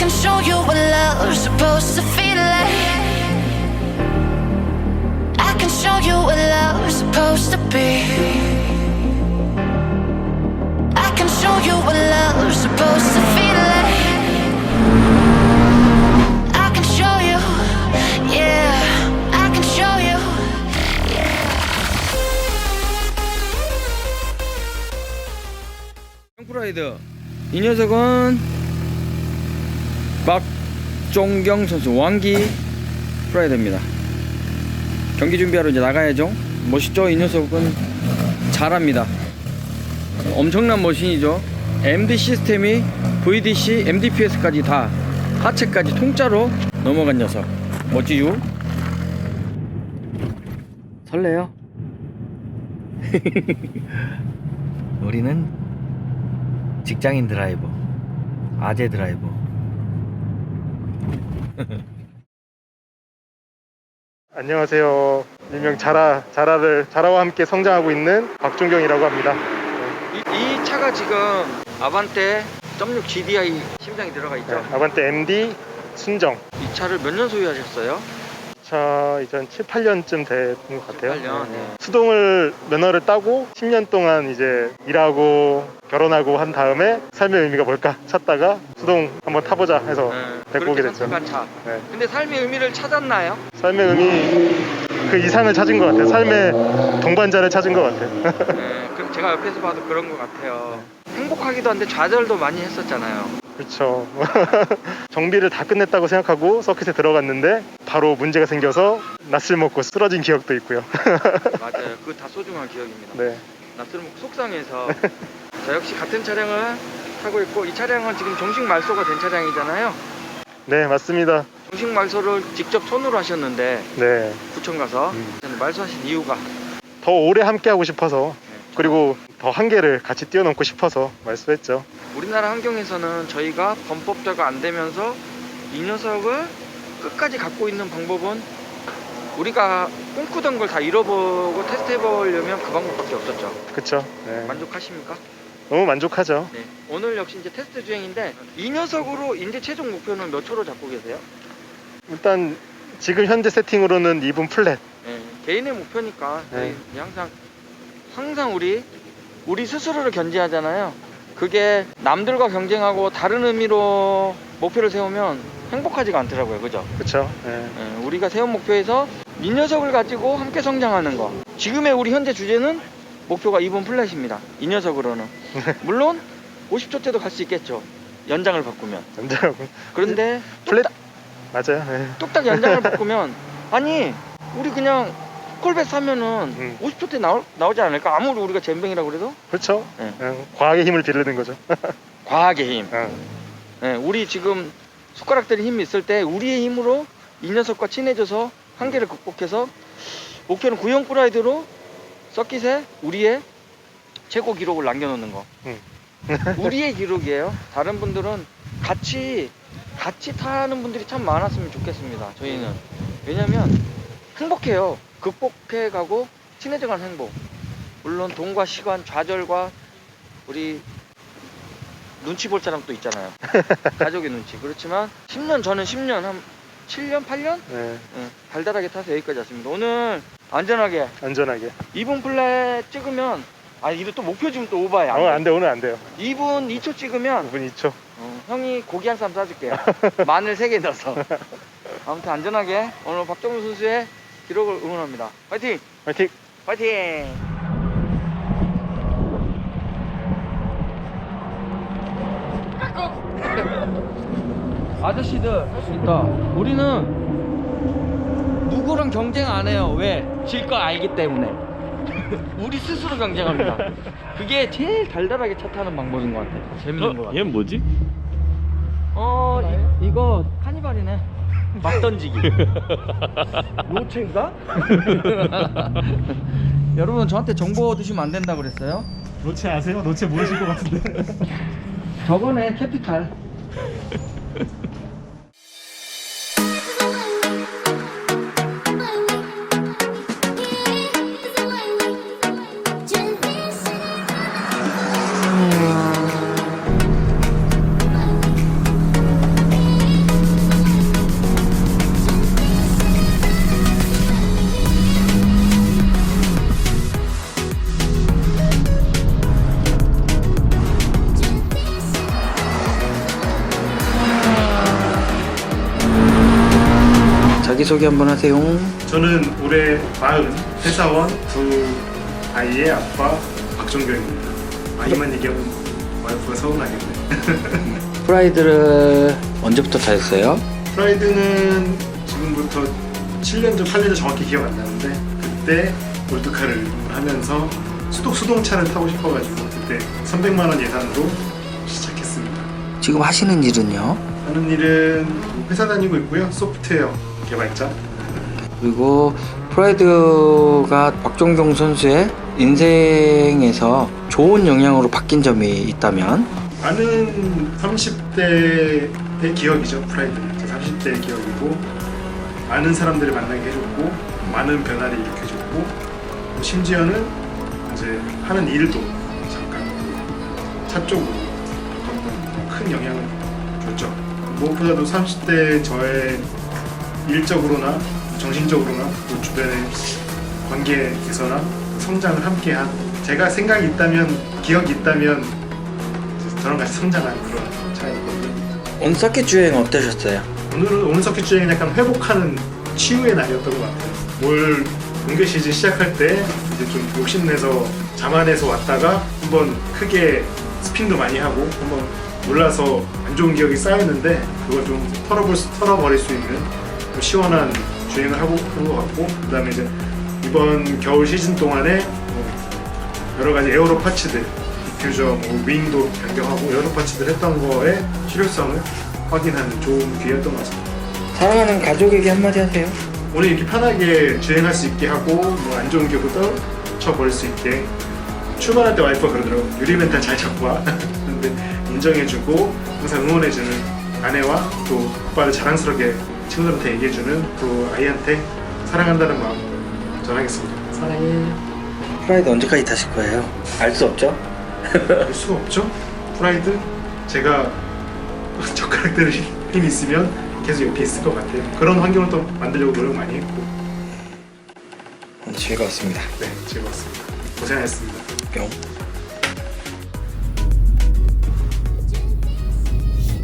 can show you what love's supposed to feel like. I can show you what love's supposed to be. I can show you what love's supposed to feel like. I can show you, yeah. I can show you. 프라이드 이 녀석은 박종경 선수 왕기 프라이드입니다. 경기 준비하러 이제 나가야죠. 멋있죠? 이 녀석은 잘합니다. 엄청난 머신이죠. MD 시스템이 VDC, MDPS까지 다 하체까지 통짜로 넘어간 녀석. 멋지죠? 설레요? 우리는 직장인 드라이버, 아재 드라이버. 안녕하세요. 일명 자라 자라를 자라와 함께 성장하고 있는 박종경이라고 합니다. 이, 이 차가 지금 아반떼 1.6 GDI 심장이 들어가 있죠. 네, 아반떼 MD 순정. 이 차를 몇 년 소유하셨어요? 차 이제 한 7, 8년쯤 된 것 같아요. 7, 8년, 네. 네. 수동을 면허를 따고 10년 동안 이제 일하고 결혼하고 한 다음에 삶의 의미가 뭘까 찾다가 수동 한번 타보자 해서 데 그렇게 됐죠. 선택한 차. 네. 근데 삶의 의미를 찾았나요? 삶의 의미 그 이상을 찾은 것 같아요. 삶의 동반자를 찾은 것 같아요. 네, 그 제가 옆에서 봐도 그런 것 같아요. 행복하기도 한데 좌절도 많이 했었잖아요. 그렇죠. 정비를 다 끝냈다고 생각하고 서킷에 들어갔는데 바로 문제가 생겨서 낯을 먹고 쓰러진 기억도 있고요. 맞아요. 그다 소중한 기억입니다. 네, 낯을 먹고 속상해서 자 역시 같은 차량을 타고 있고 이 차량은 지금 정식 말소가 된 차량이잖아요. 네 맞습니다. 정식 말소를 직접 손으로 하셨는데 네, 구청 가서 음. 말소하신 이유가 더 오래 함께 하고 싶어서 네, 그리고 더 한계를 같이 뛰어넘고 싶어서 말씀했죠. 우리나라 환경에서는 저희가 범법자가 안 되면서 이 녀석을 끝까지 갖고 있는 방법은 우리가 꿈꾸던 걸 다 잃어보고 테스트 해보려면 그 방법밖에 없었죠. 그렇죠. 네. 만족하십니까? 너무 만족하죠. 네. 오늘 역시 이제 테스트 주행인데 이 녀석으로 이제 최종 목표는 몇 초로 잡고 계세요? 일단 지금 현재 세팅으로는 2분 플랫. 네. 개인의 목표니까 저희 네. 항상 항상 우리 우리 스스로를 견제하잖아요. 그게 남들과 경쟁하고 다른 의미로 목표를 세우면 행복하지가 않더라고요. 그죠? 그렇죠. 네. 예, 우리가 세운 목표에서 이 녀석을 가지고 함께 성장하는 거. 지금의 우리 현재 주제는 목표가 2분 플랫입니다. 이 녀석으로는. 물론 50초째도 갈 수 있겠죠. 연장을 바꾸면. 남자하고 그런데 플랫 맞아요. 네. 뚝딱 연장을 바꾸면 아니 우리 그냥 콜백 사면은 음. 50초 때 나오, 나오지 않을까? 아무리 우리가 잼뱅이라고 그래도 그렇죠. 네. 그냥 과학의 힘을 빌리는 거죠. 과학의 힘. 어. 예, 우리 지금 숟가락들이 힘이 있을 때 우리의 힘으로 이 녀석과 친해져서 한계를 극복해서 목표는 구형 프라이드로 서킷에 우리의 최고 기록을 남겨놓는 거. 음. 우리의 기록이에요. 다른 분들은 같이 같이 타는 분들이 참 많았으면 좋겠습니다. 저희는 왜냐면 행복해요. 극복해가고 친해져가는 행복. 물론 돈과 시간, 좌절과 우리 눈치 볼 사람 또 있잖아요. 가족의 눈치. 그렇지만 10년 저는 10년 한 7년, 8년 네. 예, 달달하게 타서 여기까지 왔습니다. 오늘 안전하게 안전하게. 2분 플랫 찍으면 아 이거 또 목표 지금 또 오바야. 어, 안 돼, 오늘 안 돼요. 2분 2초 찍으면 5분 2초. 어, 형이 고기 한 쌈 싸줄게요. 마늘 3개 넣어서. 아무튼 안전하게 오늘 박정우 선수의 기록을 응원합니다. 파이팅! 화이팅! 파이팅! 아저씨들 할 수 있다. 우리는 누구랑 경쟁 안 해요. 왜? 질거 알기 때문에. 우리 스스로 경쟁합니다. 그게 제일 달달하게 차 타는 방법인 것 같아요. 재밌는 것 같아요. 얘는 뭐지? 어, 이, 이거 카니발이네. 막 던지기. 로체인가? 여러분 저한테 정보 얻으시면 안 된다 그랬어요? 노체 아세요? 노체 모르실 것 같은데. 저거네 캐피탈. 자기소개 한번 하세요. 저는 올해 마흔 회사원 두 아이의 아빠 박종경입니다. 아 이만 얘기하면 와이프가 서운하겠네. 프라이드를 언제부터 타셨어요? 프라이드는 지금부터 7년 전, 8년 전 정확히 기억 안 나는데 그때 골드카를 하면서 수동 수동차를 타고 싶어가지고 그때 300만 원 예산으로 시작했습니다. 지금 하시는 일은요? 하는 일은 회사 다니고 있고요. 소프트웨어 개발자. 그리고 프라이드가 박종경 선수의 인생에서 좋은 영향으로 바뀐 점이 있다면 많은 30대의 기억이죠. 프라이드는 제 30대의 기억이고 많은 사람들을 만나게 해줬고 많은 변화를 일으켜줬고 뭐 심지어는 이제 하는 일도 잠깐 차 쪽으로 바꿨던 큰 영향을 줬죠. 무엇보다도 30대 저의 일적으로나 정신적으로나 또 주변의 관계에서나 성장을 함께한 제가 생각이 있다면 기억이 있다면 저랑 같이 성장한 그런 차이거든요. 오늘 서킷 주행 어떠셨어요? 오늘은 오늘 서킷 주행은 약간 회복하는 치유의 날이었던 것 같아요. 올 공개 시즌 시작할 때 이제 좀 욕심내서 자만해서 왔다가 한번 크게 스핀도 많이 하고 한번 놀라서 안 좋은 기억이 쌓였는데 그걸 좀 털어볼 수, 털어버릴 수 있는 좀 시원한 주행을 하고 한것 같고 그다음에 이제 이번 겨울 시즌 동안에 뭐 여러 가지 에어로 파츠들 디퓨저, 뭐 윙도 변경하고 여러 파츠들 했던 거에 실효성을 확인하는 좋은 기회였던 것 같습니다. 사랑하는 가족에게 한마디 하세요. 오늘 이렇게 편하게 주행할 수 있게 하고 뭐 안 좋은 기억도 떨쳐버릴 수 있게 출발할 때 와이프가 그러더라고 유리 멘탈 잘 잡고 와 근데 인정해주고 항상 응원해주는 아내와 또 오빠를 자랑스럽게 친구들한테 얘기해주는 또 아이한테 사랑한다는 마음 전하겠습니다 사랑해 프라이드 언제까지 타실 거예요? 알 수 없죠? 알 수가 없죠 프라이드 제가 젓가락 들을 힘 있으면 계속 옆에 있을 것 같아요 그런 환경을 또 만들려고 노력 많이 했고 오늘 즐거웠습니다. 네 즐거웠습니다 고생하셨습니다 뿅.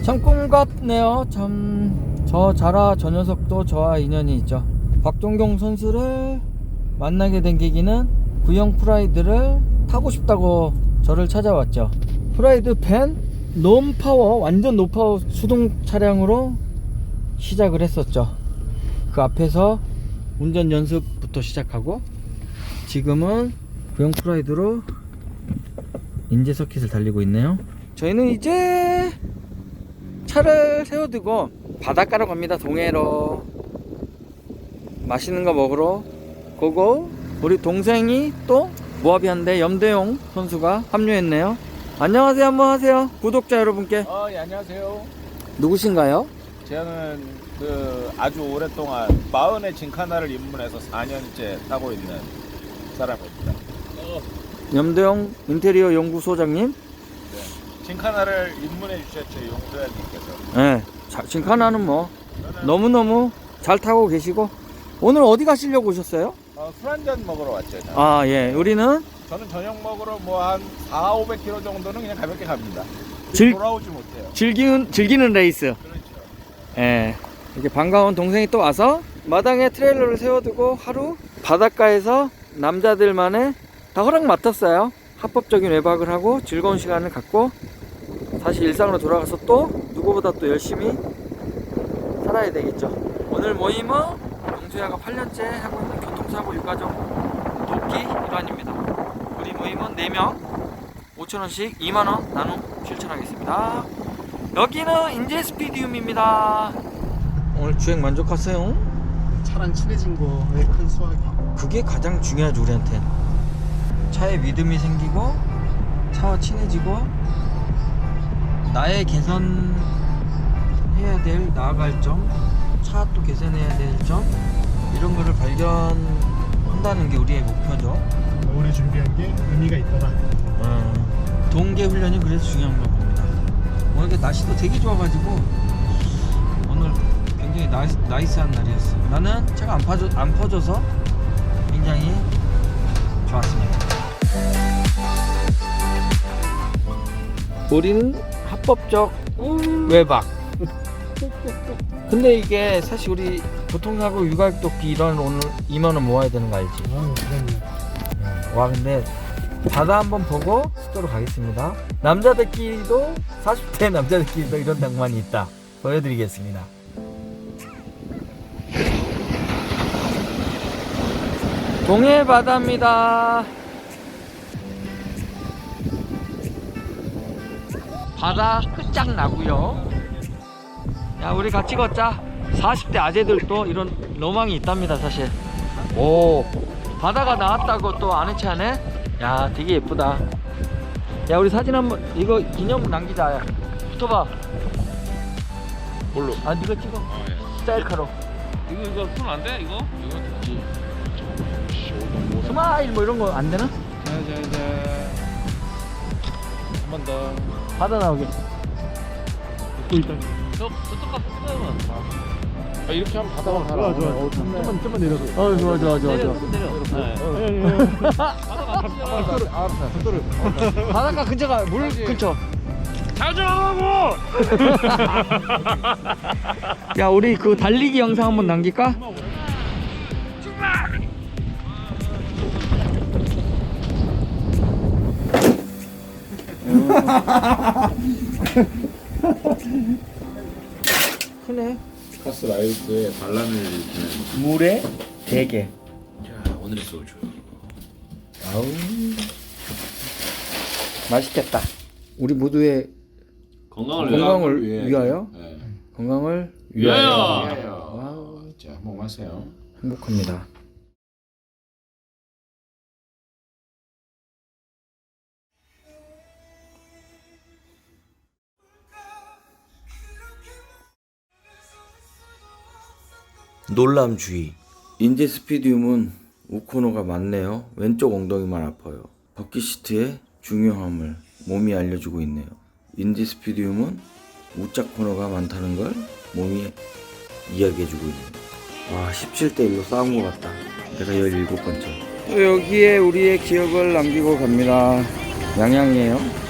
참 꿈 같네요. 참 저 자라 저 녀석도 저와 인연이 있죠. 박종경 선수를 만나게 된 계기는 구형 프라이드를 타고 싶다고 저를 찾아왔죠. 프라이드 밴 놈파워 완전 노파워 수동 차량으로 시작을 했었죠. 그 앞에서 운전 연습부터 시작하고 지금은 구형 프라이드로 인제 서킷을 달리고 있네요. 저희는 이제 차를 세워두고 바닷가로 갑니다. 동해로 맛있는 거 먹으러 고고. 우리 동생이 또 모하비한데 염대용 선수가 합류했네요. 안녕하세요 한번 하세요. 구독자 여러분께 어, 예, 안녕하세요. 누구신가요? 저는 그 아주 오랫동안 마흔의 진카나를 입문해서 4년째 타고 있는 사람입니다. 염대용 인테리어 연구소장님. 진카나를 입문해 주셨죠, 용도현님께서. 네. 자, 지금 하나는 뭐 너무 너무 잘 타고 계시고 오늘 어디 가시려고 오셨어요? 어, 술 한잔 먹으러 왔죠. 저는. 아, 예. 우리는 저는 저녁 먹으러 뭐 한 4, 500km 정도는 그냥 가볍게 갑니다. 즐- 돌아오지 못해요. 즐기는 즐기는 레이스. 그렇죠. 예. 이렇게 반가운 동생이 또 와서 마당에 트레일러를 세워두고 하루 바닷가에서 남자들만의 다 허락 맡았어요. 합법적인 외박을 하고 즐거운 시간을 갖고 다시 일상으로 돌아가서 또 누구보다 또 열심히 살아야 되겠죠. 오늘 모임은 영수야가 8년째 하고 있는 교통사고 유가정 돕기 일환입니다. 우리 모임은 4명 5천원씩 2만원 나눔 실천하겠습니다. 여기는 인제 스피디움입니다. 오늘 주행 만족하세요? 차랑 친해진 거에 큰 수확이 그게 가장 중요하죠 우리한테. 차에 믿음이 생기고 차와 친해지고 나의 개선해야 될 나아갈 점, 차 또 개선해야 될 점 이런 거를 발견한다는 게 우리의 목표죠. 올해 준비한 게 의미가 있더라 어, 동계 훈련이 그래서 중요한 거 봅니다. 오늘 이렇게 날씨도 되게 좋아가지고 오늘 굉장히 나이스, 나이스한 날이었어. 나는 차가 안, 파져, 안 퍼져서 굉장히 좋았습니다. 우리는 합법적 외박. 근데 이게 사실 우리 교통사고 유가족도끼 이런 오늘 2만 원 모아야 되는 거 알지? 아유, 그럼요. 와 근데 바다 한번 보고 숙소로 가겠습니다. 남자들끼리도 40대 남자들끼리도 이런 낭만이 있다. 보여드리겠습니다. 동해 바다입니다. 바다 끝장 나고요. 야 우리 같이 걷자. 40대 아재들도 이런 로망이 있답니다 사실. 오 바다가 나왔다고 또 아는 체 하네? 야 되게 예쁘다 야 우리 사진 한번 이거 기념 남기자 야. 붙어봐 뭘로? 아 니가 찍어 셀카로 이거 이거 손 안 돼? 이거? 이거 됐지. 스마일 뭐 이런 거 안 되나? 자자자. 한 번 더. 바다 나오게 저 저쪽 가서 찍어요. 아, 이렇게 하면 바다가 좋아, 살아. 좋아. 어, 좀만, 좀만 내려서. 어 좋아 좋아 좋아 좋아 내려. 네. 아니, 아니, 아니. 바다가 알았어. 바닷가 근처가 물 근처 자주하고. 야 우리 그 달리기 영상 한번 남길까? 크네 카스 라이트에 반란을 일으키는. 물에 대게 자 오늘의 소주. 아우 맛있겠다 우리 모두의 건강을, 건강을. 위하여? 네. 건강을 위하여. 위하여. 와우. 자 한번 마세요. 행복합니다 놀람 주의. 인디스피디움은 우코노가 많네요. 왼쪽 엉덩이만 아파요. 버킷시트의 중요함을 몸이 알려주고 있네요. 인디스피디움은 우짜 코너가 많다는 걸 몸이 이야기해주고 있네요. 와 17대 1로 싸운 것 같다. 내가 17번째. 여기에 우리의 기억을 남기고 갑니다. 양양이에요